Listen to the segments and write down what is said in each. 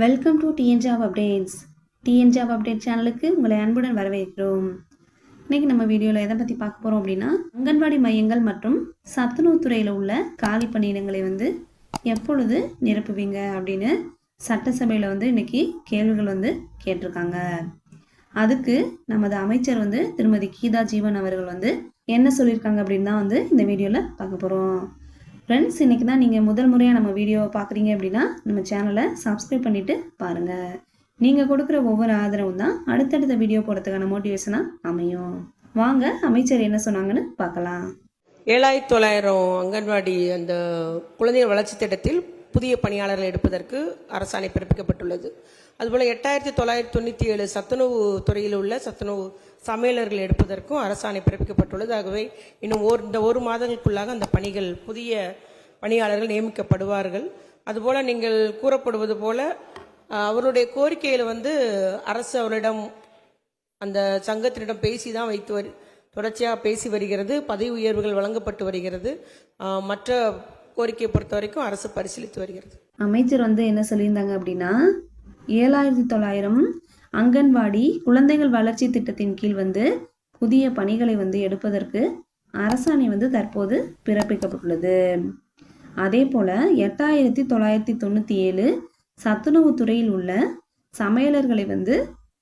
Welcome to TN job updates TN job update சேனலுக்கு உங்களை அன்புடன் வரவேற்கிறோம். இன்னைக்கு நம்ம வீடியோவில் எதை பற்றி பார்க்க போகிறோம் அப்படின்னா அங்கன்வாடி மையங்கள் மற்றும் சத்துணவு துறையில் உள்ள காலி பணியிடங்களை வந்து எப்பொழுது நிரப்புவீங்க அப்படின்னு சட்டசபையில் வந்து இன்னைக்கு கேள்விகள் வந்து கேட்டிருக்காங்க. அதுக்கு நமது அமைச்சர் வந்து திருமதி கீதா ஜீவன் அவர்கள் வந்து என்ன சொல்லியிருக்காங்க அப்படின்னு தான் வந்து இந்த வீடியோவில் பார்க்க போகிறோம் ஃப்ரெண்ட்ஸ் இன்றைக்கி தான் நீங்கள் முதல் முறையாக நம்ம வீடியோவை பார்க்குறீங்க அப்படின்னா நம்ம சேனலை சப்ஸ்கிரைப் பண்ணிவிட்டு பாருங்கள் நீங்கள் கொடுக்குற ஒவ்வொரு ஆதரவும் தான் அடுத்தடுத்த வீடியோ போடுறதுக்கான மோட்டிவேஷனாக அமையும். வாங்க அமைச்சர் என்ன சொன்னாங்கன்னு பார்க்கலாம். ஏழாயிரத்தி தொள்ளாயிரம் அங்கன்வாடி அந்த குழந்தைகள் வளர்ச்சி திட்டத்தில் புதிய பணியாளர்கள் எடுப்பதற்கு அரசாணை பிறப்பிக்கப்பட்டுள்ளது. அதுபோல் எட்டாயிரத்தி தொள்ளாயிரத்தி தொண்ணூற்றி ஏழு சத்துணவு துறையில் உள்ள சத்துணவு சமையலர்கள் எடுப்பதற்கும் அரசாணை பிறப்பிக்கப்பட்டுள்ளது. ஆகவே இன்னும் ஒரு இந்த ஒரு மாதங்களுக்குள்ளாக அந்த பணிகள் புதிய பணியாளர்கள் நியமிக்கப்படுவார்கள். அதுபோல் நீங்கள் கூறப்படுவது போல அவருடைய கோரிக்கையில் வந்து அரசு அவரிடம் அந்த சங்கத்தினிடம் பேசி தான் வைத்து வரு தொடர்ச்சியாக பேசி வருகிறது. பதவி உயர்வுகள் வழங்கப்பட்டு வருகிறது. மற்ற கோரிக்கையை பொறுத்த வரைக்கும் அரசு பரிசீலித்து வருகிறது. அமைச்சர் வந்து என்ன சொல்லியிருந்தாங்க அப்படின்னா ஏழாயிரத்தி தொள்ளாயிரம் அங்கன்வாடி குழந்தைகள் வளர்ச்சி திட்டத்தின் கீழ் வந்து புதிய பணிகளை வந்து எடுப்பதற்கு அரசாணை வந்து தற்போது பிறப்பிக்கப்பட்டுள்ளது. அதே போல் எட்டாயிரத்தி தொள்ளாயிரத்தி தொண்ணூற்றி ஏழு சத்துணவு துறையில் உள்ள சமையலர்களை வந்து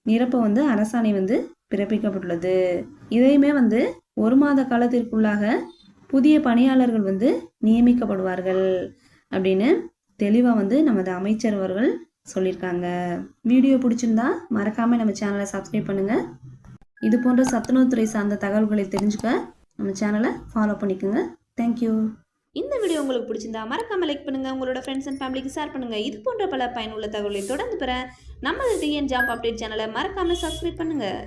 நிரப்ப வந்து அரசாணை வந்து பிறப்பிக்கப்பட்டுள்ளது. இதையுமே வந்து ஒரு மாத காலத்திற்குள்ளாக புதிய பணியாளர்கள் வந்து நியமிக்கப்படுவார்கள் அப்படின்னு தெளிவாக வந்து நமது அமைச்சர் அவர்கள் சொல்லியிருக்காங்க. வீடியோ பிடிச்சிருந்தா மறக்காமல் நம்ம சேனலை சப்ஸ்கிரைப் பண்ணுங்கள் இது போன்ற சத்துணவுத்துறை சார்ந்த தகவல்களை தெரிஞ்சுக்க நம்ம சேனலை ஃபாலோ பண்ணிக்கோங்க. தேங்க்யூ இந்த வீடியோ உங்களுக்கு பிடிச்சிருந்தா மறக்காம லைக் பண்ணுங்க. உங்களோட ஃப்ரெண்ட்ஸ் அண்ட் ஃபேமிலிக்கு ஷேர் பண்ணுங்க. இது போன்ற பல பயனுள்ள தகவலை தொடர்ந்து பெற நம்ம டிஎன் ஜாப் அப்டேட் சேனலை மறக்காமல் சப்ஸ்கிரைப் பண்ணுங்கள்